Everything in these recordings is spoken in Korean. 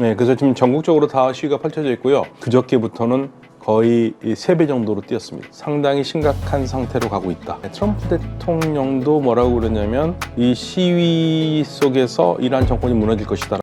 네, 그래서 지금 전국적으로 다 시위가 펼쳐져 있고요. 그저께부터는 거의 3배 정도로 뛰었습니다. 상당히 심각한 상태로 가고 있다. 트럼프 대통령도 뭐라고 그러냐면 이 시위 속에서 이란 정권이 무너질 것이다.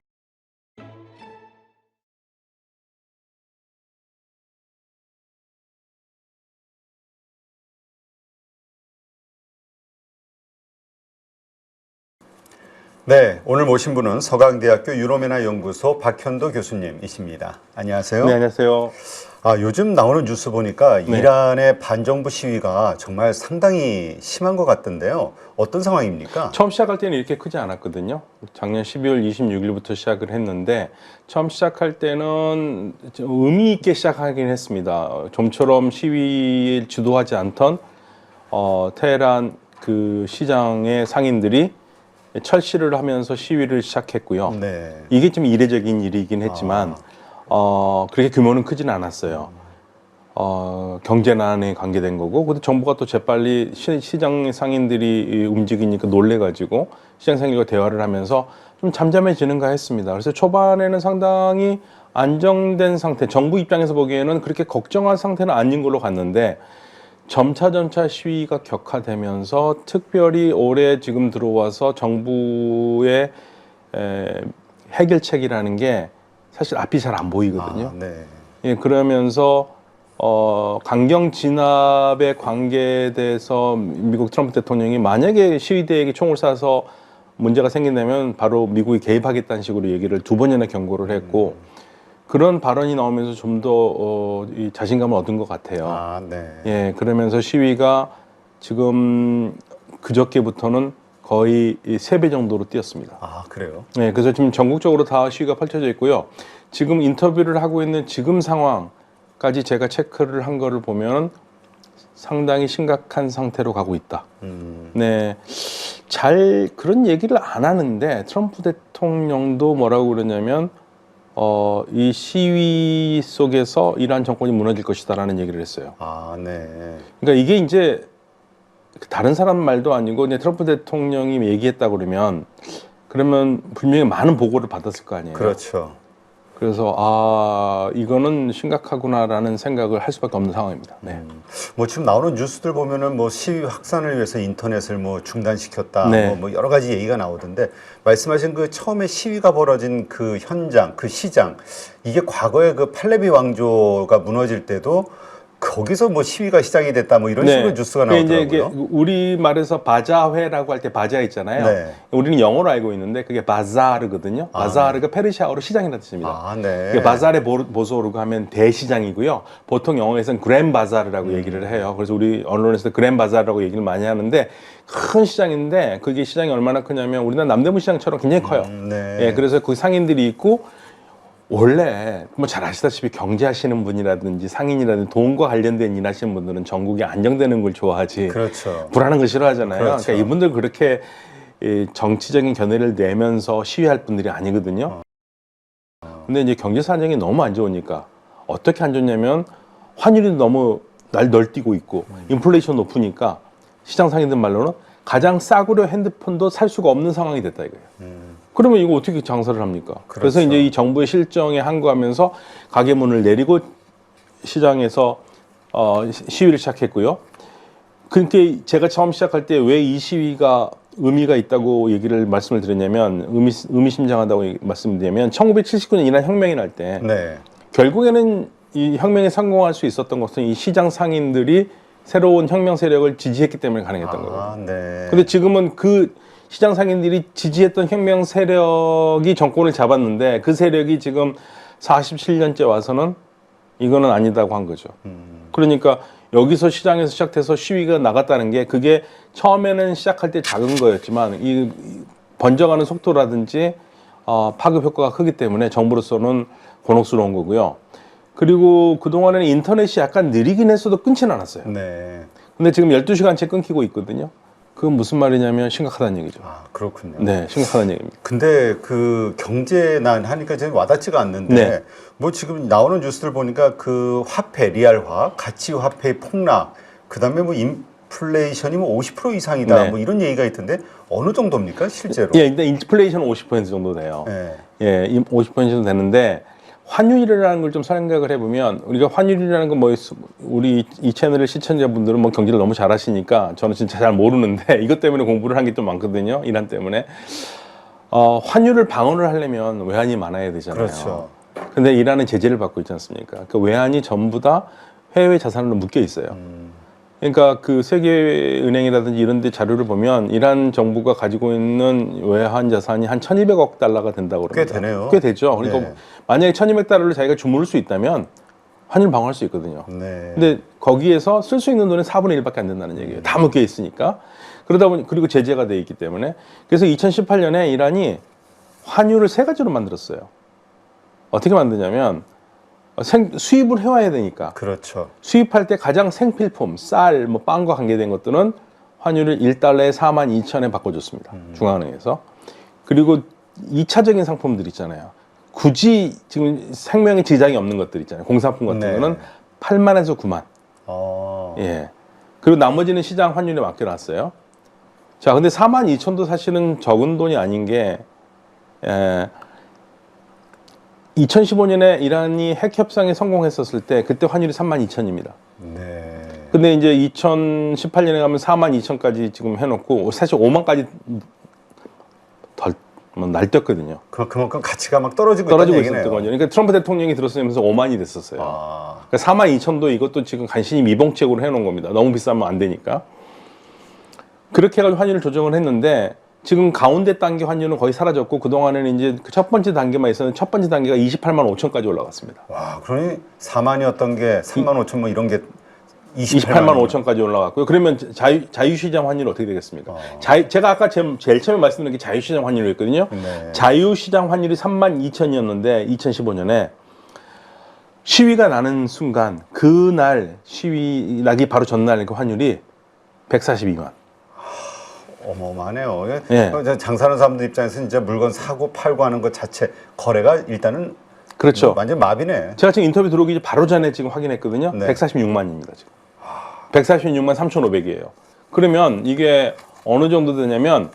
네, 오늘 모신 분은 서강대학교 유로메나 연구소 박현도 교수님이십니다. 안녕하세요. 네, 안녕하세요. 아, 요즘 나오는 뉴스 보니까 네. 이란의 반정부 시위가 정말 상당히 심한 것 같던데요. 어떤 상황입니까? 처음 시작할 때는 이렇게 크지 않았거든요. 작년 12월 26일부터 시작을 했는데 처음 시작할 때는 좀 의미 있게 시작하긴 했습니다. 좀처럼 시위를 주도하지 않던 어, 테헤란 그 시장의 상인들이 철시를 하면서 시위를 시작했고요. 네. 이게 좀 이례적인 일이긴 했지만 어, 그렇게 규모는 크지는 않았어요. 어, 경제난에 관계된 거고, 근데 정부가 또 재빨리 시, 시장 상인들이 움직이니까 놀래가지고 시장 상인과 대화를 하면서 좀 잠잠해지는가 했습니다. 그래서 초반에는 상당히 안정된 상태, 정부 입장에서 보기에는 그렇게 걱정할 상태는 아닌 걸로 갔는데 점차 점차 시위가 격화되면서 특별히 올해 지금 들어와서 정부의 에, 해결책이라는 게 사실 앞이 잘 안 보이거든요. 아, 네. 예, 그러면서 어, 강경 진압의 관계에 대해서 미국 트럼프 대통령이 만약에 시위대에게 총을 쏴서 문제가 생긴다면 바로 미국이 개입하겠다는 식으로 얘기를 두 번이나 경고를 했고 그런 발언이 나오면서 좀 더 어, 이 자신감을 얻은 것 같아요. 아, 네. 예, 그러면서 시위가 지금 그저께부터는 거의 세 배 정도로 뛰었습니다. 아, 그래요? 네, 그래서 지금 전국적으로 다 시위가 펼쳐져 있고요. 지금 인터뷰를 하고 있는 지금 상황까지 제가 체크를 한 거를 보면 상당히 심각한 상태로 가고 있다. 음, 네, 잘 그런 얘기를 안 하는데 트럼프 대통령도 뭐라고 그러냐면 어, 이 시위 속에서 이란 정권이 무너질 것이다라는 얘기를 했어요. 아, 네. 그러니까 이게 이제 다른 사람 말도 아니고 이제 트럼프 대통령이 얘기했다 그러면 그러면 분명히 많은 보고를 받았을 거 아니에요. 그렇죠. 그래서 아 이거는 심각하구나라는 생각을 할 수밖에 없는 상황입니다. 네. 뭐 지금 나오는 뉴스들 보면은 뭐 시위 확산을 위해서 인터넷을 뭐 중단시켰다, 네. 뭐, 뭐 여러 가지 얘기가 나오던데 말씀하신 그 처음에 시위가 벌어진 그 현장, 그 시장 이게 과거에 그 팔레비 왕조가 무너질 때도 거기서 뭐 시위가 시작이 됐다, 뭐 이런 식으로 뉴스가 그게 이제 나오더라고요. 우리 말에서 바자회라고 할 때 바자 있잖아요. 네. 우리는 영어로 알고 있는데 그게 바자르거든요. 아, 바자르가 페르시아어로 시장이라는 뜻입니다. 아, 네. 보- 보소르고 하면 대시장이고요. 보통 영어에서는 그랜 바자르라고 음. 얘기를 해요. 그래서 우리 언론에서 그랜 바자르라고 얘기를 많이 하는데 큰 시장인데 그게 시장이 얼마나 크냐면 우리나라 남대문 시장처럼 굉장히 커요. 음, 네. 예, 그래서 그 상인들이 있고 원래 뭐 잘 아시다시피 경제하시는 분이라든지 상인이라든지 돈과 관련된 일 하시는 분들은 전국이 안정되는 걸 좋아하지 그렇죠. 불안한 걸 싫어하잖아요. 그렇죠. 그러니까 이분들 그렇게 이 정치적인 견해를 내면서 시위할 분들이 아니거든요. 근데 이제 경제 사정이 너무 안 좋으니까 어떻게 안 좋냐면 환율이 너무 날 널뛰고 있고 인플레이션 높으니까 시장 상인들 말로는 가장 싸구려 핸드폰도 살 수가 없는 상황이 됐다 이거예요. 음, 그러면 이거 어떻게 장사를 합니까? 그래서 그렇죠. 이제 이 정부의 실정에 항거하면서 가게 문을 내리고 시장에서 어, 시- 시위를 시작했고요. 그렇게 제가 처음 시작할 때 왜 이 시위가 의미가 있다고 얘기를 말씀을 드렸냐면 의미, 의미심장하다고 말씀드리면 1979년 이란 혁명이 날때 네. 결국에는 이 혁명에 성공할 수 있었던 것은 이 시장 상인들이 새로운 혁명 세력을 지지했기 때문에 가능했던 거거든요. 아, 네. 근데 지금은 그 시장 상인들이 지지했던 혁명 세력이 정권을 잡았는데 그 세력이 지금 47년째 와서는 이거는 아니다고 한 거죠. 음, 그러니까 여기서 시장에서 시작돼서 시위가 나갔다는 게 그게 처음에는 시작할 때 작은 거였지만 이, 이 번져가는 속도라든지 어, 파급 효과가 크기 때문에 정부로서는 곤혹스러운 거고요. 그리고 그동안에는 인터넷이 약간 느리긴 했어도 끊지는 않았어요. 네. 근데 지금 12시간째 끊기고 있거든요. 그건 무슨 말이냐면 심각하다는 얘기죠. 아, 그렇군요. 네, 심각하다는 얘기입니다. 근데 그 경제난 하니까 지금 와닿지가 않는데 네. 뭐 지금 나오는 뉴스들 보니까 그 화폐 리알화 가치 화폐의 폭락 그다음에 뭐 인, 인플레이션이 뭐 50% 이상이다. 네. 뭐 이런 얘기가 있던데 어느 정도입니까 실제로? 예, 근데 인플레이션은 50% 정도 돼요. 예. 예, 이50% 정도 되는데 환율이라는 걸 좀 생각을 해보면 우리가 환율이라는 건 뭐 우리 이 채널의 시청자분들은 뭐 경제를 너무 잘하시니까 저는 진짜 잘 모르는데 이것 때문에 공부를 한 게 좀 많거든요. 이란 때문에 어, 환율을 방어를 하려면 외환이 많아야 되잖아요. 그렇죠. 근데 이란은 제재를 받고 있지 않습니까? 그 외환이 전부 다 해외 자산으로 묶여 있어요. 음. 그러니까 그 세계은행이라든지 이런 데 자료를 보면 이란 정부가 가지고 있는 외환 자산이 한 1200억 달러가 된다고 꽤 그럽니다. 되네요. 꽤 되죠. 그러니까 네. 만약에 1200달러를 자기가 주무를 수 있다면 환율 방어할 수 있거든요. 네. 근데 거기에서 쓸 수 있는 돈은 4분의 1밖에 안 된다는 얘기예요. 다 묶여 있으니까. 그러다 보니 그리고 제재가 돼 있기 때문에 그래서 2018년에 이란이 환율을 세 가지로 만들었어요. 어떻게 만드냐면 생, 수입을 해와야 되니까 그렇죠. 수입할 때 가장 생필품, 쌀, 뭐 빵과 관계된 것들은 환율을 1달러에 4만 2천에 바꿔줬습니다. 중앙은행에서. 그리고 2차적인 상품들 있잖아요. 굳이 지금 생명에 지장이 없는 것들 있잖아요. 공산품 같은 네. 거는 8만에서 9만. 어. 예. 그리고 나머지는 시장 환율에 맡겨놨어요. 자, 근데 4만 2천도 사실은 적은 돈이 아닌 게, 에, 2015년에 이란이 핵 협상에 성공했었을 때 그때 환율이 3만 2천입니다. 네. 근데 이제 2018년에 가면 4만 2천까지 지금 해놓고 사실 5만까지 덜 뭐, 날뛰었거든요. 그 그만큼 가치가 막 떨어지고 떨어지고 있었던. 거죠. 그러니까 트럼프 대통령이 들었으면서 5만이 됐었어요. 아. 그러니까 4만 2천도 이것도 지금 간신히 미봉책으로 해놓은 겁니다. 너무 비싸면 안 되니까. 그렇게 해가지고 환율을 조정을 했는데 지금 가운데 단계 환율은 거의 사라졌고 그동안에는 이제 그 첫 번째 단계만 있었는데 첫 번째 단계가 28만 5천까지 올라갔습니다. 와, 그러니 4만이었던 게 3만 5천 뭐 이런 게 28만 28만 5천까지 올라갔고요. 그러면 자유, 자유시장 환율은 어떻게 되겠습니까? 어. 자유, 제가 아까 제일, 제일 처음에 말씀드린 게 자유시장 환율이었거든요. 네. 자유시장 환율이 3만 2천이었는데 2015년에 시위가 나는 순간 그날 시위 나기 바로 전날 그 환율이 142만. 어마어마하네요. 예. 어, 장사하는 사람들 입장에서는 진짜 물건 사고 팔고 하는 것 자체 거래가 일단은 그렇죠. 완전 마비네. 제가 지금 인터뷰 들어오기 바로 전에 지금 확인했거든요. 네. 146만입니다, 지금. 146만 3,500이에요. 그러면 이게 어느 정도 되냐면,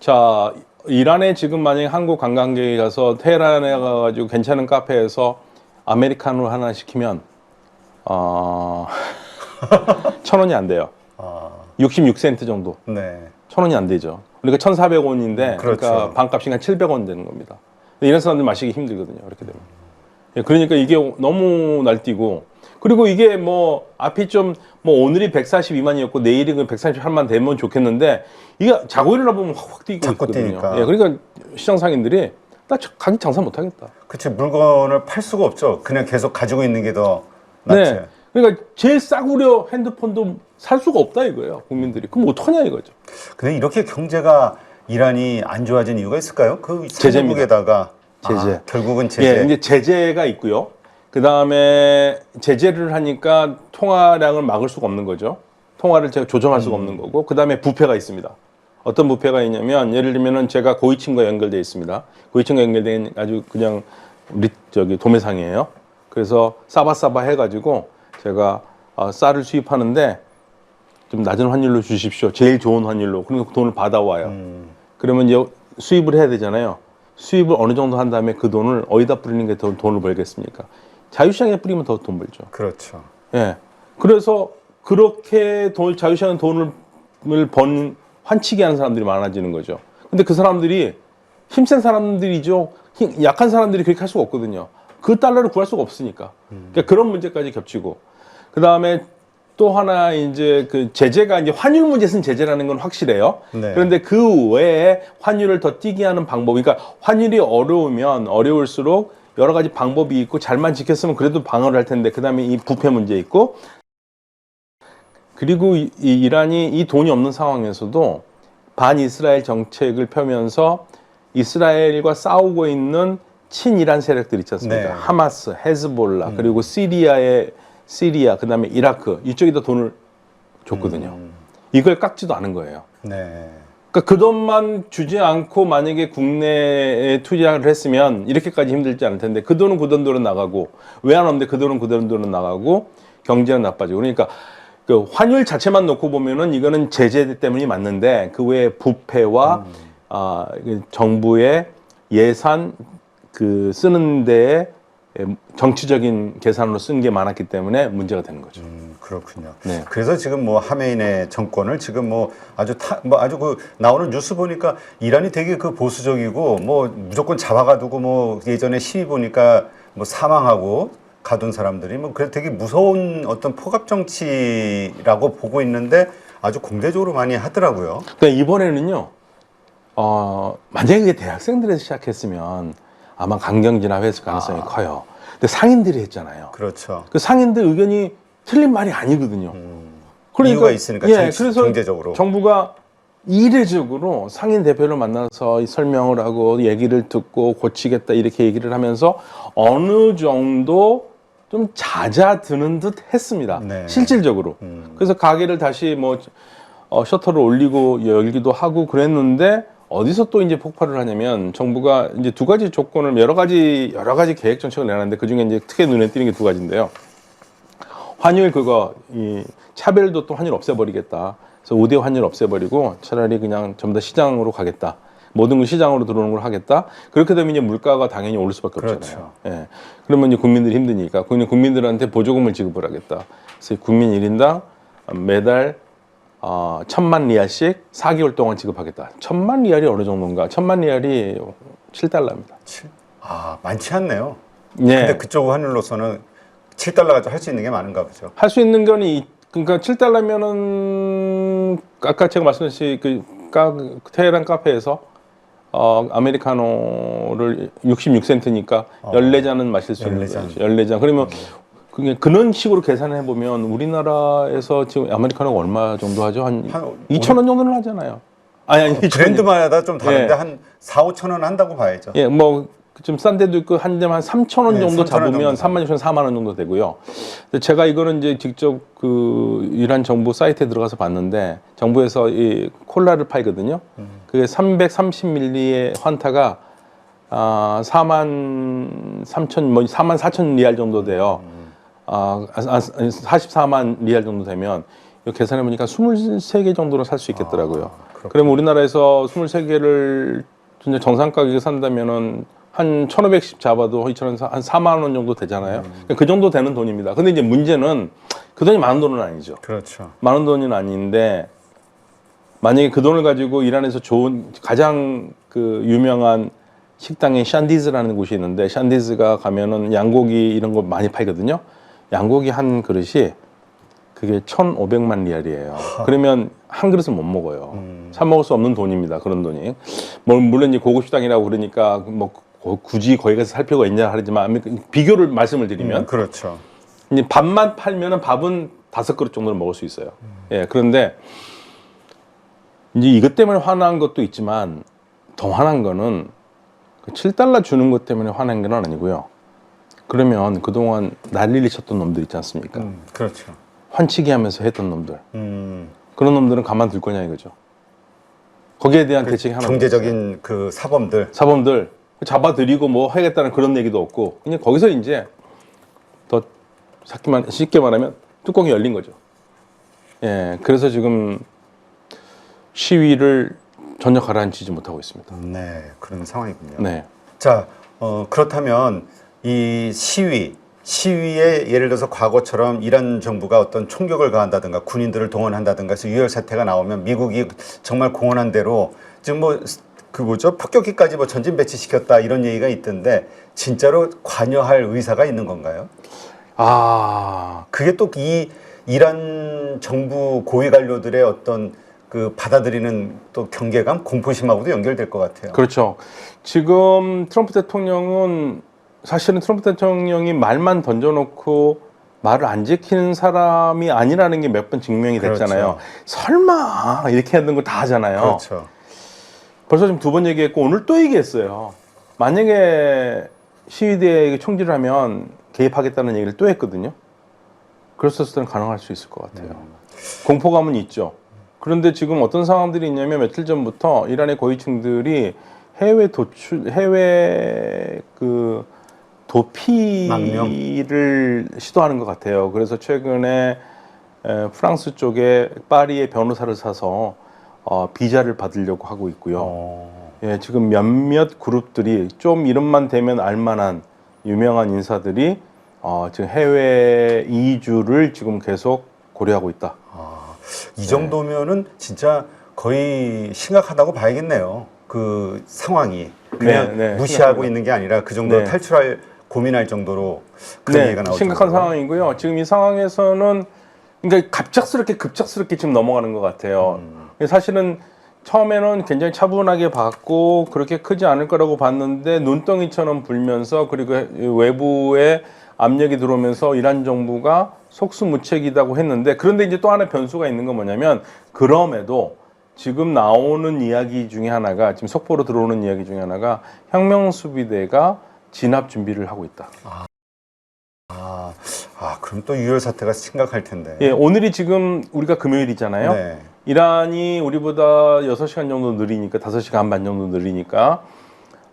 자, 이란에 지금 만약에 한국 관광객이 가서 테헤란에 가가지고 괜찮은 카페에서 아메리카노 하나 시키면, 어, 천 원이 안 돼요. 아, 66센트 정도. 네. 천 원이 안 되죠. 그러니까 1,400원인데, 그렇죠. 그러니까 반값이 한 700원 되는 겁니다. 이런 사람들 마시기 힘들거든요. 이렇게 되면. 예, 그러니까 이게 너무 날뛰고 그리고 이게 뭐 앞이 좀 뭐 오늘이 142만이었고 내일이 그 138만 되면 좋겠는데 이게 자고 일어나 보면 확 확 뛰고 자꾸 있거든요. 뛰니까. 예, 그러니까 시장 상인들이 나 저- 가격 장사 못 하겠다. 그치 물건을 팔 수가 없죠. 그냥 계속 가지고 있는 게 더 낫지. 네. 그러니까 제일 싸구려 핸드폰도 살 수가 없다 이거예요. 국민들이. 그럼 어떡하냐 이거죠. 근데 이렇게 경제가 이란이 안 좋아진 이유가 있을까요? 그 제재입니다. 산유국에다가 제재. 아, 결국은 제재. 예, 이제 제재가 있고요. 그 다음에 제재를 하니까 통화량을 막을 수가 없는 거죠. 통화를 제가 조정할 수가 없는 거고, 그 다음에 부패가 있습니다. 어떤 부패가 있냐면, 예를 들면은 제가 고위층과 연결되어 있습니다. 고위층과 연결된 아주 그냥 우리 저기 도매상이에요. 그래서 싸바싸바 해가지고 제가 어, 쌀을 수입하는데 좀 낮은 환율로 주십시오. 제일 좋은 환율로. 그러니까 돈을 받아와요. 음, 그러면 이제 수입을 해야 되잖아요. 수입을 어느 정도 한 다음에 그 돈을 어디다 뿌리는 게 더 돈을 벌겠습니까? 자유시장에 뿌리면 더 돈 벌죠. 그렇죠. 예. 그래서 그렇게 돈, 자유시장에 돈을 번 환치기 하는 사람들이 많아지는 거죠. 근데 그 사람들이 힘센 사람들이죠. 힘- 약한 사람들이 그렇게 할 수가 없거든요. 그 달러를 구할 수가 없으니까. 그러니까 그런 문제까지 겹치고. 그 다음에 또 하나 이제 그 제재가 이제 환율 문제에서는 제재라는 건 확실해요. 네. 그런데 그 외에 환율을 더 뛰게 하는 방법, 그러니까 환율이 어려우면 어려울수록 여러 가지 방법이 있고 잘만 지켰으면 그래도 방어를 할 텐데 그 다음에 이 부패 문제 있고 그리고 이, 이 이란이 이 돈이 없는 상황에서도 반 이스라엘 정책을 펴면서 이스라엘과 싸우고 있는 친이란 세력들 있지 않습니까? 네. 하마스, 헤즈볼라, 그리고 시리아의 시리아, 그 다음에 이라크 이쪽에다 돈을 줬거든요. 음, 이걸 깎지도 않은 거예요. 네. 그러니까 그 돈만 주지 않고 만약에 국내에 투자를 했으면 이렇게까지 힘들지 않을 텐데 그 돈은 그 돈대로 나가고 왜안 없는데 그 돈은 그 돈대로 나가고 경제는 나빠지고 그러니까 그 환율 자체만 놓고 보면은 이거는 제재 때문이 맞는데 그 외에 부패와 아, 그 정부의 예산 그 쓰는 데에 정치적인 계산으로 쓴 게 많았기 때문에 문제가 되는 거죠. 음, 그렇군요. 네. 그래서 지금 뭐 하메인의 정권을 지금 뭐 아주 타, 뭐 아주 그 나오는 뉴스 보니까 이란이 되게 그 보수적이고 뭐 무조건 잡아가두고 뭐 예전에 시위 보니까 뭐 사망하고 가둔 사람들이 뭐 그래 되게 무서운 어떤 포갑 정치라고 보고 있는데 아주 공개적으로 많이 하더라고요. 그러니까 이번에는요, 어, 만약에 그게 대학생들에서 시작했으면 아마 강경 진압했을 가능성이 커요. 근데 상인들이 했잖아요. 그렇죠. 그 상인들 의견이 틀린 말이 아니거든요. 이유가 있으니까 예, 정치- 그래서 경제적으로. 정부가 이례적으로 상인 대표를 만나서 이 설명을 하고 얘기를 듣고 고치겠다 이렇게 얘기를 하면서 어느 정도 좀 잦아드는 듯 했습니다. 네. 실질적으로. 음. 그래서 가게를 다시 뭐 어, 셔터를 올리고 열기도 하고 그랬는데 어디서 또 이제 폭발을 하냐면 정부가 이제 두 가지 조건을 여러 가지 여러 가지 계획 정책을 내놨는데 그 중에 이제 크게 눈에 띄는 게 두 가지인데요. 환율 그거 이 차별도 또 환율 없애버리겠다. 그래서 5대 환율 없애버리고 차라리 그냥 전부 다 시장으로 가겠다. 모든 걸 시장으로 들어오는 걸 하겠다. 그렇게 되면 이제 물가가 당연히 오를 수밖에 없잖아요. 그렇죠. 예. 그러면 이제 국민들이 힘드니까 국민 국민들한테 보조금을 지급을 하겠다. 그래서 국민 1인당 매달 어, 천만 리알씩 4개월 동안 지급하겠다. 천만 리알이 어느 정도인가? 천만 리알이 7달러입니다. 칠- 아 많지 않네요. 예. 근데 그쪽 환율로서는 7달러 가지고 할 수 있는 게 많은가 보죠. 할 수 있는 거는 이- 그러니까 7달러면은 아까 제가 말씀드렸듯이 그 카, 테헤란 카페에서 어, 아메리카노를 66센트니까 어. 14잔은 마실 수 있는 14잔. 거죠. 14잔. 그러면 그게 그런 식으로 계산을 해보면 우리나라에서 지금 아메리카노가 얼마 정도 하죠? 한, 한 2천 원 정도는 하잖아요. 아니 아니 2,000 원. 브랜드마다 좀 다른데 예. 한 4, 5천 원 한다고 봐야죠. 예, 뭐 좀 싼 데도 있고 한 대만 3천 원 네, 정도 3,000원 잡으면 정도 3만 6천 4만 원 정도 되고요. 근데 제가 이거는 이제 직접 그 이란 정부 사이트에 들어가서 봤는데 정부에서 이 콜라를 팔거든요. 음. 그게 330밀리의 환타가 아 4만 3천 뭐 4만 4천 리알 정도 돼요. 음. 아, 아, 아, 44만 리알 정도 되면 이거 계산해 보니까 23개 정도로 살 수 있겠더라고요. 아. 그러면 우리나라에서 23개를 진짜 정상 가격에 산다면은 한 1,500씩 잡아도 2,000원 한 4만 원 정도 되잖아요. 음. 그 정도 되는 돈입니다. 근데 이제 문제는 그 돈이 많은 돈은 아니죠. 그렇죠. 많은 돈은 아닌데 만약에 그 돈을 가지고 이란에서 좋은 가장 그 유명한 식당에 샨디즈라는 곳이 있는데 샨디즈가 가면은 양고기 이런 거 많이 팔거든요. 양고기 한 그릇이 그게 1,500만 리알이에요. 그러면 한 그릇은 못 먹어요. 음. 사 먹을 수 없는 돈입니다. 그런 돈이. 뭐 물론 이제 고급 식당이라고 그러니까 뭐 고- 굳이 거기 가서 살 필요가 있냐 하지만 비교를 말씀을 드리면 음, 그렇죠. 이제 밥만 팔면은 밥은 다섯 그릇 정도는 먹을 수 있어요. 예, 그런데 이제 이것 때문에 화난 것도 있지만 더 화난 거는 그 7달러 주는 것 때문에 화난 건 아니고요. 그러면 그동안 난리를 쳤던 놈들 있지 않습니까? 음, 그렇죠. 환치기 하면서 했던 놈들. 음, 그런 놈들은 가만둘 거냐 이거죠. 거기에 대한 대책이 하나 경제적인 그 사범들. 사범들 잡아들이고 뭐 하겠다는 그런 얘기도 없고 그냥 거기서 이제 더 쉽게만 쉽게 말하면 뚜껑이 열린 거죠. 예, 그래서 지금 시위를 전혀 가라앉히지 못하고 있습니다. 네, 그런 상황이군요. 네, 자, 어, 그렇다면 이 시위, 시위에 예를 들어서 과거처럼 이란 정부가 어떤 총격을 가한다든가 군인들을 동원한다든가 해서 유혈 사태가 나오면 미국이 정말 공언한 대로 지금 뭐 그 뭐죠 폭격기까지 뭐 전진 배치시켰다 이런 얘기가 있던데 진짜로 관여할 의사가 있는 건가요? 아 그게 또 이 이란 정부 고위 관료들의 어떤 그 받아들이는 또 경계감, 공포심하고도 연결될 것 같아요. 그렇죠. 지금 트럼프 대통령은 사실은 트럼프 대통령이 말만 던져놓고 말을 안 지키는 사람이 아니라는 게 몇 번 증명이 됐잖아요. 그렇죠. 설마 이렇게 하는 거 다 하잖아요. 그렇죠. 벌써 지금 두 번 얘기했고 오늘 또 얘기했어요. 만약에 시위대에 총질을 하면 개입하겠다는 얘기를 또 했거든요. 그랬었을 때는 가능할 수 있을 것 같아요. 음. 공포감은 있죠. 그런데 지금 어떤 상황들이 있냐면 며칠 전부터 이란의 고위층들이 해외 도출, 해외 그 도피를 시도하는 것 같아요. 그래서 최근에 에, 프랑스 쪽에 파리의 변호사를 사서 어, 비자를 받으려고 하고 있고요. 어. 예, 지금 몇몇 그룹들이 좀 이름만 대면 알만한 유명한 인사들이 어, 지금 해외 이주를 지금 계속 고려하고 있다. 아, 이 정도면은 진짜 거의 심각하다고 봐야겠네요. 그 상황이 그냥 네, 네, 무시하고. 있는 게 아니라 그 정도로 네. 탈출할 고민할 정도로 그런 네, 얘기가 나오죠. 심각한 상황이고요. 지금 이 상황에서는 그러니까 갑작스럽게 급작스럽게 지금 넘어가는 것 같아요. 음. 사실은 처음에는 굉장히 차분하게 봤고 그렇게 크지 않을 거라고 봤는데 눈덩이처럼 불면서 그리고 외부에 압력이 들어오면서 이란 정부가 속수무책이다고 했는데 그런데 이제 또 하나 변수가 있는 건 뭐냐면 그럼에도 지금 나오는 이야기 중에 하나가 지금 속보로 들어오는 이야기 중에 하나가 혁명 수비대가 진압 준비를 하고 있다. 아, 아, 그럼 또 유혈 사태가 심각할 텐데. 예, 오늘이 지금 우리가 금요일이잖아요. 네. 이란이 우리보다 6시간 정도 느리니까 5시간 반 정도 느리니까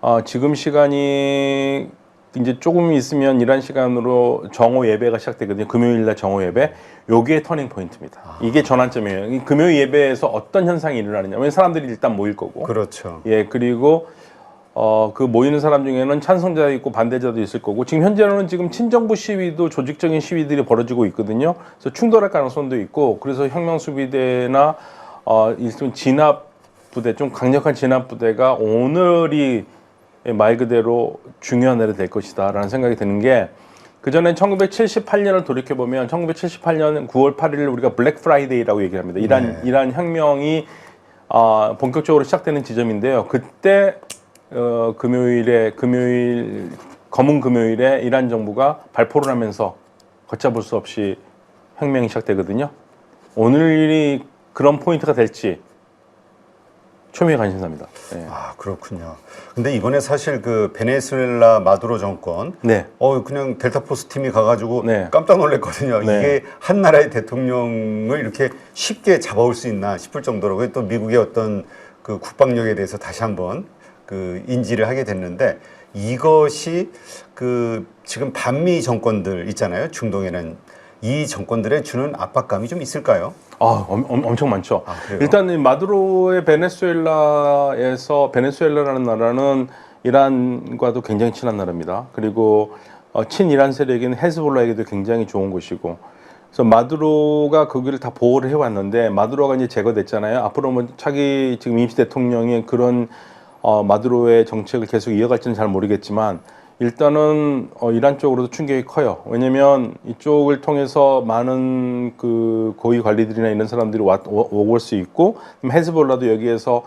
어, 지금 시간이 이제 조금 있으면 이란 시간으로 정오 예배가 시작되거든요. 금요일 날 정오 예배. 요게 터닝 포인트입니다. 이게 전환점이에요. 이 금요일 예배에서 어떤 현상이 일어나느냐. 왜냐면 사람들이 일단 모일 거고. 그렇죠. 예, 그리고 어, 그 모이는 사람 중에는 찬성자 있고 반대자도 있을 거고 지금 현재로는 지금 친정부 시위도 조직적인 시위들이 벌어지고 있거든요. 그래서 충돌할 가능성도 있고 그래서 혁명 수비대나 어, 일종 진압 부대 좀 강력한 진압 부대가 오늘이 말 그대로 중요한 날이 될 것이다라는 생각이 드는 게 그전엔 1978년을 돌이켜 보면 1978년 9월 8일 우리가 블랙 프라이데이라고 얘기를 합니다. 이란 네. 이란 혁명이 아, 본격적으로 시작되는 지점인데요. 그때 어, 금요일에 금요일 검은 금요일에 이란 정부가 발포를 하면서 걷잡을 수 없이 혁명이 시작되거든요. 오늘이 그런 포인트가 될지 초미의 관심사입니다. 네. 아, 그렇군요. 근데 이번에 사실 그 베네수엘라 마두로 정권 네. 어 그냥 델타포스 팀이 가가지고 네. 깜짝 놀랐거든요. 네. 이게 한 나라의 대통령을 이렇게 쉽게 잡아올 수 있나 싶을 정도로 또 미국의 어떤 그 국방력에 대해서 다시 한번 그 인지를 하게 됐는데 이것이 그 지금 반미 정권들 있잖아요. 중동에는 이 정권들에 주는 압박감이 좀 있을까요? 아, 엄, 엄- 엄청 많죠. 아, 그래요? 일단 이 마두로의 베네수엘라에서 베네수엘라라는 나라는 이란과도 굉장히 친한 나라입니다. 그리고 어, 친이란 세력인 헤즈볼라에게도 굉장히 좋은 곳이고. 그래서 마두로가 거기를 다 보호를 해왔는데 마두로가 이제 제거됐잖아요. 앞으로 뭐 차기 지금 임시 대통령이 그런 어, 마두로의 정책을 계속 이어갈지는 잘 모르겠지만 일단은 어, 이란 쪽으로도 충격이 커요. 왜냐하면 이쪽을 통해서 많은 그 고위 관리들이나 이런 사람들이 와, 오- 오고 올 수 있고 헤즈볼라도 여기에서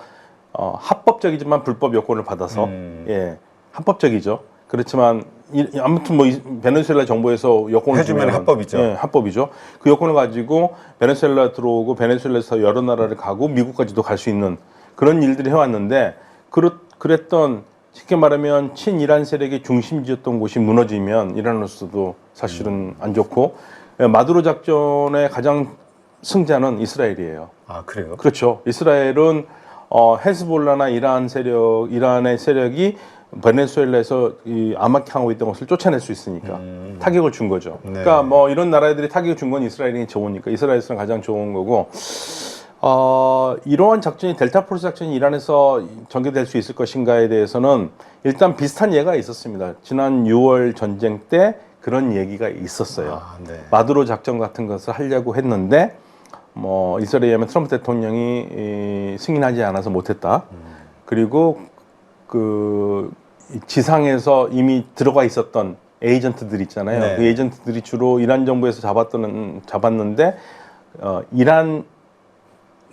어, 합법적이지만 불법 여권을 받아서 음. 예 합법적이죠. 그렇지만 이, 아무튼 뭐 이- 베네수엘라 정부에서 여권을 해주면 합법이죠. 예, 합법이죠. 그 여권을 가지고 베네수엘라 들어오고 베네수엘라에서 여러 나라를 가고 미국까지도 갈 수 있는 그런 일들을 해왔는데 그렇, 그랬던 쉽게 말하면 친이란 세력의 중심지였던 곳이 무너지면 이란으로서도 사실은 안 좋고 예, 마두로 작전의 가장 승자는 이스라엘이에요. 아 그래요? 그렇죠. 이스라엘은 어, 헤즈볼라나 이란 세력, 이란의 세력이 베네수엘라에서 이 암흑하고 있던 것을 쫓아낼 수 있으니까 음. 타격을 준 거죠. 네. 그러니까 뭐 이런 나라들이 타격을 준 건 이스라엘이 좋으니까 이스라엘에서는 가장 좋은 거고. 어, 이러한 작전이 델타 포스 작전이 이란에서 전개될 수 있을 것인가에 대해서는 일단 비슷한 예가 있었습니다. 지난 6월 전쟁 때 그런 얘기가 있었어요. 아, 네. 마두로 작전 같은 것을 하려고 했는데 뭐 이스라엘에 의하면 트럼프 대통령이 이, 승인하지 않아서 못했다. 그리고 그 지상에서 이미 들어가 있었던 에이전트들 있잖아요. 네. 그 에이전트들이 주로 이란 정부에서 잡았던 잡았는데 어, 이란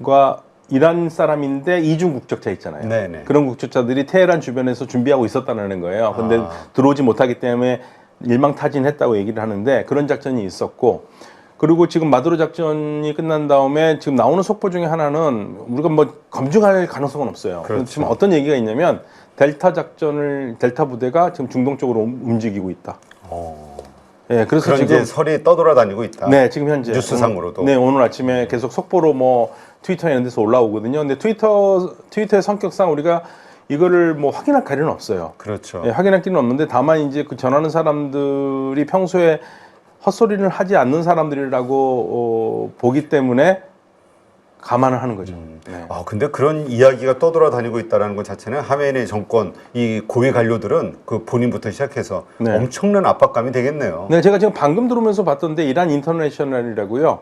과 이란 사람인데 이중 국적자 있잖아요. 네네. 그런 국적자들이 테헤란 주변에서 준비하고 있었다는 거예요. 근데 아. 들어오지 못하기 때문에 일망타진했다고 얘기를 하는데 그런 작전이 있었고 그리고 지금 마두로 작전이 끝난 다음에 지금 나오는 속보 중에 하나는 우리가 뭐 검증할 가능성은 없어요. 그렇죠. 지금 어떤 얘기가 있냐면 델타 작전을 델타 부대가 지금 중동 쪽으로 움- 움직이고 있다. 어. 예, 그래서 그런 지금 설이 떠돌아다니고 있다. 네, 지금 현재 뉴스상으로도. 오늘, 네, 오늘 아침에 계속 속보로 뭐 트위터 이런 데서 올라오거든요. 근데 트위터 트위터의 성격상 우리가 이거를 뭐 확인할 가리는 없어요. 그렇죠. 예, 확인할 길은 없는데 다만 이제 그 전하는 사람들이 평소에 헛소리를 하지 않는 사람들이라고 어, 보기 때문에 감안을 하는 거죠. 네. 아 근데 그런 이야기가 떠돌아다니고 있다는 것 자체는 하메네이 정권 이 고위 관료들은 그 본인부터 시작해서 네. 엄청난 압박감이 되겠네요. 네, 제가 지금 방금 들어오면서 봤던데 이란 인터내셔널이라고요.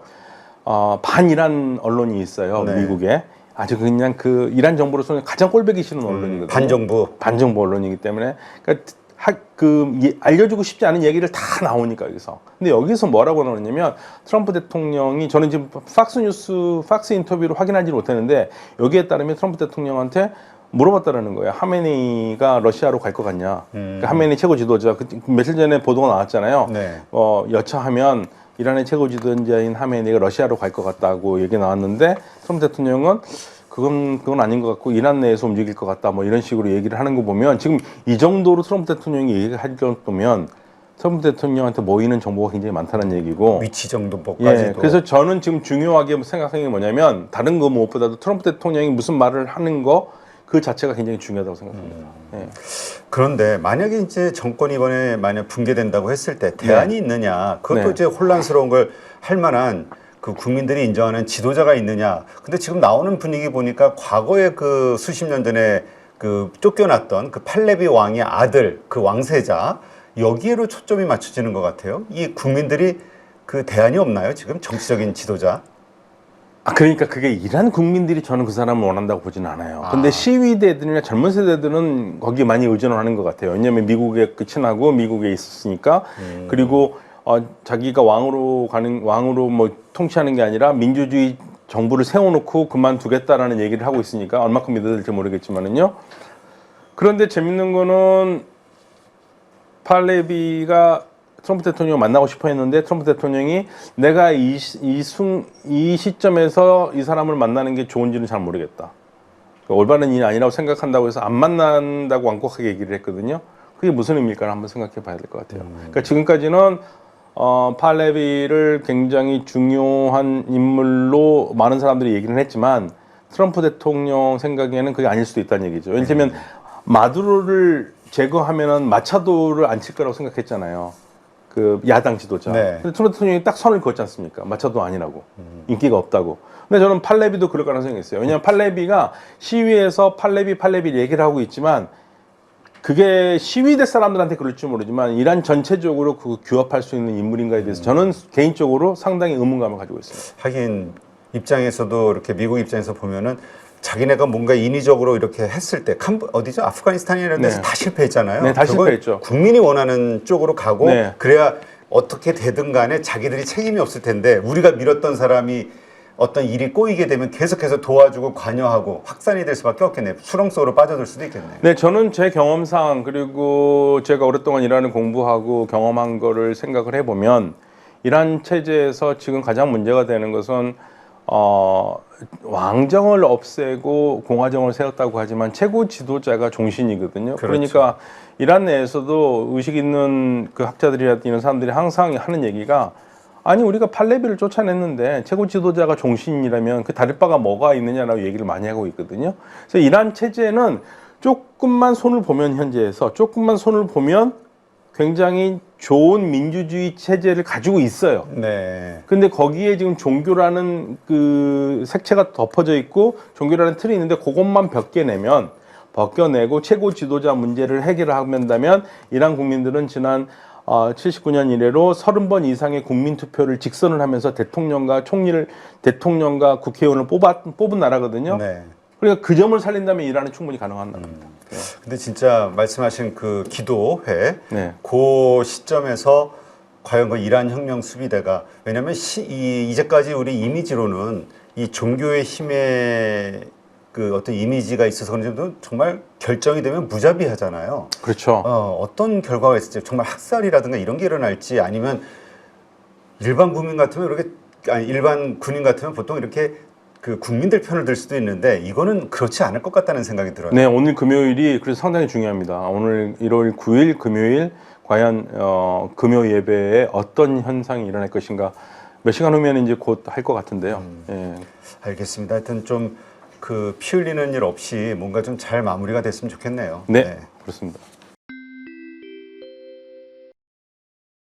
어, 반이란 언론이 있어요. 네. 미국에. 아주 그냥 그 이란 정부로서는 가장 꼴배기 싫은 언론이거든요. 음, 반정부. 반정부 언론이기 때문에 그러니까 하, 그 이- 알려주고 싶지 않은 얘기를 다 나오니까 여기서. 근데 여기서 뭐라고 나오냐면 트럼프 대통령이 저는 지금 팍스 뉴스 팍스 인터뷰를 확인하지 못했는데 여기에 따르면 트럼프 대통령한테 물어봤다라는 거예요. 하메네이가 러시아로 갈 것 같냐? 음. 그 하메네이 최고 지도자 그 며칠 전에 보도가 나왔잖아요. 네. 어, 여차하면 이란의 최고 지도자인 하메네이가 러시아로 갈 것 같다고 얘기 나왔는데 트럼프 대통령은 그건 그건 아닌 것 같고 이란 내에서 움직일 것 같다 뭐 이런 식으로 얘기를 하는 거 보면 지금 이 정도로 트럼프 대통령이 얘기할 정도면 트럼프 대통령한테 모이는 정보가 굉장히 많다는 얘기고 위치 정도까지도. 예, 그래서 저는 지금 중요하게 생각하는 게 뭐냐면 다른 거 무엇보다도 트럼프 대통령이 무슨 말을 하는 거 그 자체가 굉장히 중요하다고 생각합니다. 음. 예. 그런데 만약에 이제 정권이 이번에 만약 붕괴된다고 했을 때 대안이 있느냐 그것도 네. 이제 혼란스러운 걸 할 만한 그 국민들이 인정하는 지도자가 있느냐 근데 지금 나오는 분위기 보니까 과거에 그 수십 년 전에 그 쫓겨났던 그 팔레비 왕의 아들 그 왕세자 여기에로 초점이 맞춰지는 것 같아요 이 국민들이 그 대안이 없나요 지금 정치적인 지도자 아, 그러니까 그게 이란 국민들이 저는 그 사람을 원한다고 보지는 않아요. 아. 근데 시위대들이나 젊은 세대들은 거기에 많이 의존을 하는 것 같아요. 왜냐하면 미국에 그 친하고 미국에 있었으니까 그리고 어, 자기가 왕으로 가는 왕으로 뭐 통치하는 게 아니라 민주주의 정부를 세워놓고 그만두겠다라는 얘기를 하고 있으니까 얼마큼 믿어질지 모르겠지만은요. 그런데 재밌는 거는 팔레비가 트럼프 대통령 만나고 싶어 했는데 트럼프 대통령이 내가 이, 시- 이, 순, 이 시점에서 이 사람을 만나는 게 좋은지는 잘 모르겠다. 그 올바른 일이 아니라고 생각한다고 해서 안 만난다고 완곡하게 얘기를 했거든요. 그게 무슨 의미일까 한번 생각해 봐야 될 것 같아요. 그러니까 지금까지는 어, 팔레비를 굉장히 중요한 인물로 많은 사람들이 얘기를 했지만 트럼프 대통령 생각에는 그게 아닐 수도 있다는 얘기죠. 왜냐하면 마두로를 제거하면은 마차도를 안 칠 거라고 생각했잖아요. 그 야당 지도자. 네. 근데 트럼프 대통령이 딱 선을 그었지 않습니까? 마차도 아니라고. 인기가 없다고. 근데 저는 팔레비도 그럴 가능성이 있어요. 왜냐하면 팔레비가 시위에서 팔레비 팔레비 얘기를 하고 있지만 그게 시위대 사람들한테 그럴지 모르지만 이란 전체적으로 그 규합할 수 있는 인물인가에 대해서 저는 개인적으로 상당히 의문감을 가지고 있습니다. 하긴 입장에서도 이렇게 미국 입장에서 보면은 자기네가 뭔가 인위적으로 이렇게 했을 때 캄보, 어디죠 아프가니스탄이나 이런 데서 네. 다 실패했잖아요. 네, 다 실패했죠. 국민이 원하는 쪽으로 가고 네. 그래야 어떻게 되든 간에 자기들이 책임이 없을 텐데 우리가 밀었던 사람이 어떤 일이 꼬이게 되면 계속해서 도와주고 관여하고 확산이 될 수밖에 없겠네요. 수렁 속으로 빠져들 수도 있겠네요. 네, 저는 제 경험상 그리고 제가 오랫동안 이란을 공부하고 경험한 거를 생각을 해보면 이란 체제에서 지금 가장 문제가 되는 것은 어, 왕정을 없애고 공화정을 세웠다고 하지만 최고 지도자가 종신이거든요. 그렇죠. 그러니까 이란 내에서도 의식 있는 그 학자들이나 이런 사람들이 항상 하는 얘기가 아니 우리가 팔레비를 쫓아냈는데 최고 지도자가 종신이라면 그 다를 바가 뭐가 있느냐라고 얘기를 많이 하고 있거든요. 그래서 이란 체제는 조금만 손을 보면 현재에서 조금만 손을 보면 굉장히 좋은 민주주의 체제를 가지고 있어요. 네. 근데 거기에 지금 종교라는 그 색채가 덮어져 있고 종교라는 틀이 있는데 그것만 벗겨내면 벗겨내고 최고 지도자 문제를 해결한다면 이란 국민들은 지난 어, 79년 이래로 30번 이상의 국민 투표를 직선을 하면서 대통령과 총리를 대통령과 국회의원을 뽑아, 뽑은 나라거든요. 네. 그러니까 그 점을 살린다면 이란은 충분히 가능한 나라입니다. 근데 진짜 말씀하신 그 기도회 네. 그 시점에서 과연 그 이란 혁명 수비대가 왜냐하면 시, 이, 이제까지 우리 이미지로는 이 종교의 힘의 그 어떤 이미지가 있어서 그런지 정말 결정이 되면 무자비하잖아요. 그렇죠. 어, 어떤 결과가 있을지 정말 학살이라든가 이런 게 일어날지 아니면 일반 국민 같으면 이렇게 아니 일반 군인 같으면 보통 이렇게 그 국민들 편을 들 수도 있는데 이거는 그렇지 않을 것 같다는 생각이 들어요. 네, 오늘 금요일이 그래서 상당히 중요합니다. 오늘 1월 9일 금요일 과연 어, 금요 예배에 어떤 현상이 일어날 것인가 몇 시간 후면 이제 곧 할 것 같은데요. 예. 알겠습니다. 하여튼 좀 그 피 흘리는 일 없이 뭔가 좀 잘 마무리가 됐으면 좋겠네요. 네, 그렇습니다.